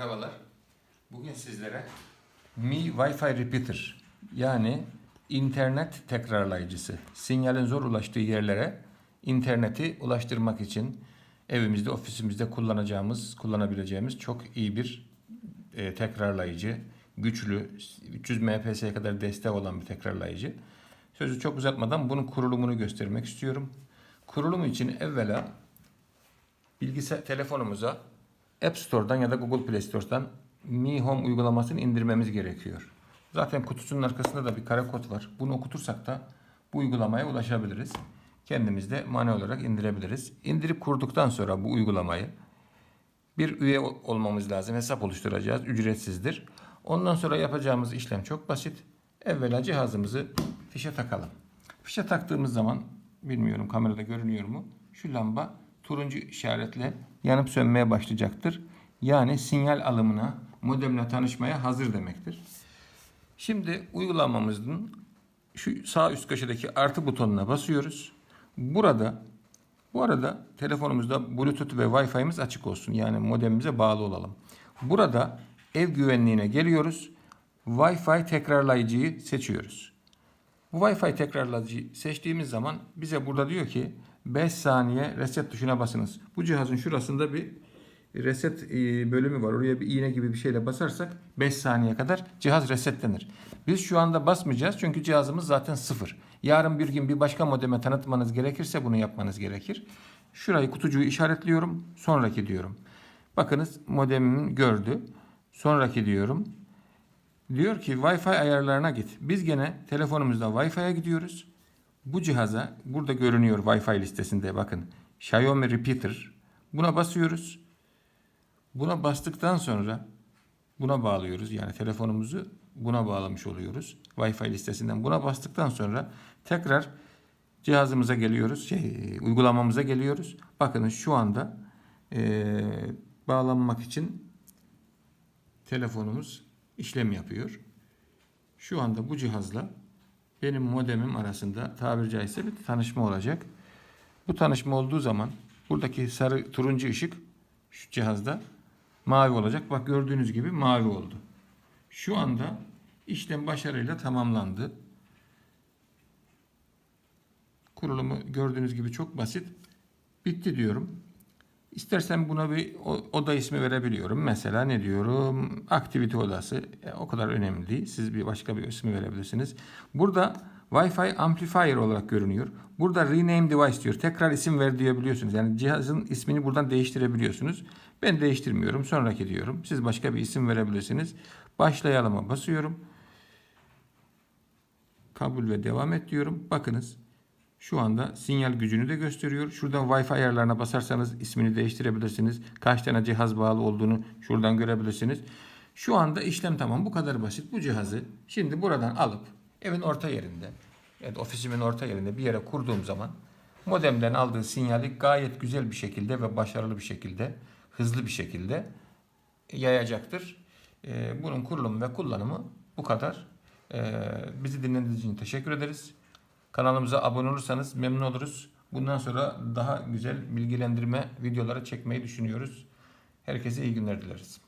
Merhabalar. Bugün sizlere Mi Wi-Fi Repeater yani internet tekrarlayıcısı. Sinyalin zor ulaştığı yerlere interneti ulaştırmak için evimizde, ofisimizde kullanacağımız, kullanabileceğimiz çok iyi bir e, tekrarlayıcı. Güçlü, 300 MPS'ye kadar desteği olan bir tekrarlayıcı. Sözü çok uzatmadan bunun kurulumunu göstermek istiyorum. Kurulumu için evvela bilgisayar telefonumuza App Store'dan ya da Google Play Store'dan Mi Home uygulamasını indirmemiz gerekiyor. Zaten kutusunun arkasında da bir kare kod var. Bunu okutursak da bu uygulamaya ulaşabiliriz. Kendimiz de manuel olarak indirebiliriz. İndirip kurduktan sonra bu uygulamayı bir üye olmamız lazım. Hesap oluşturacağız. Ücretsizdir. Ondan sonra yapacağımız işlem çok basit. Evvela cihazımızı fişe takalım. Fişe taktığımız zaman bilmiyorum kamerada görünüyor mu? Şu lamba turuncu işaretle yanıp sönmeye başlayacaktır. Yani sinyal alımına, modemle tanışmaya hazır demektir. Şimdi uygulamamızın şu sağ üst köşedeki artı butonuna basıyoruz. Burada bu arada telefonumuzda Bluetooth ve Wi-Fi'miz açık olsun. Yani modemimize bağlı olalım. Burada ev güvenliğine geliyoruz. Wi-Fi tekrarlayıcıyı seçiyoruz. Bu Wi-Fi tekrarlayıcıyı seçtiğimiz zaman bize burada diyor ki 5 saniye reset tuşuna basınız. Bu cihazın şurasında bir reset e, bölümü var. Oraya bir iğne gibi bir şeyle basarsak 5 saniye kadar cihaz resetlenir. Biz şu anda basmayacağız çünkü cihazımız zaten sıfır. Yarın bir gün bir başka modeme tanıtmanız gerekirse bunu yapmanız gerekir. Şurayı kutucuğu işaretliyorum. Sonraki diyorum. Bakınız modemim gördü. Sonraki diyorum. Diyor ki Wi-Fi ayarlarına git. Biz gene telefonumuzda Wi-Fi'ye gidiyoruz. Bu cihaza burada görünüyor Wi-Fi listesinde bakın. Xiaomi Repeater. Buna basıyoruz. Buna bastıktan sonra buna bağlıyoruz. Yani telefonumuzu buna bağlamış oluyoruz. Wi-Fi listesinden buna bastıktan sonra tekrar cihazımıza geliyoruz. Şey, uygulamamıza geliyoruz. Bakınız şu anda eee, bağlanmak için telefonumuz işlem yapıyor. Şu anda bu cihazla benim modemim arasında tabiri caizse bir tanışma olacak. Bu tanışma olduğu zaman buradaki sarı turuncu ışık şu cihazda mavi olacak. Bak gördüğünüz gibi mavi oldu. Şu anda işlem başarıyla tamamlandı. Kurulumu gördüğünüz gibi çok basit. Bitti diyorum. İstersen buna bir oda ismi verebiliyorum. Mesela ne diyorum? Aktivite odası. E, o kadar önemli değil. Siz bir başka bir ismi verebilirsiniz. Burada Wi-Fi amplifier olarak görünüyor. Burada rename device diyor. Tekrar isim ver diyebiliyorsunuz. Yani cihazın ismini buradan değiştirebiliyorsunuz. Ben değiştirmiyorum. Sonraki diyorum. Siz başka bir isim verebilirsiniz. Başlayalıma basıyorum. Kabul ve devam et diyorum. Bakınız şu anda sinyal gücünü de gösteriyor. Şuradan Wi-Fi ayarlarına basarsanız ismini değiştirebilirsiniz. Kaç tane cihaz bağlı olduğunu şuradan görebilirsiniz. Şu anda işlem tamam. Bu kadar basit. Bu cihazı şimdi buradan alıp evin orta yerinde, evet ofisimin orta yerinde bir yere kurduğum zaman modemden aldığı sinyali gayet güzel bir şekilde ve başarılı bir şekilde, hızlı bir şekilde yayacaktır. Ee, bunun kurulumu ve kullanımı bu kadar. Ee, bizi dinlediğiniz için teşekkür ederiz. Kanalımıza abone olursanız memnun oluruz. Bundan sonra daha güzel bilgilendirme videoları çekmeyi düşünüyoruz. Herkese iyi günler dileriz.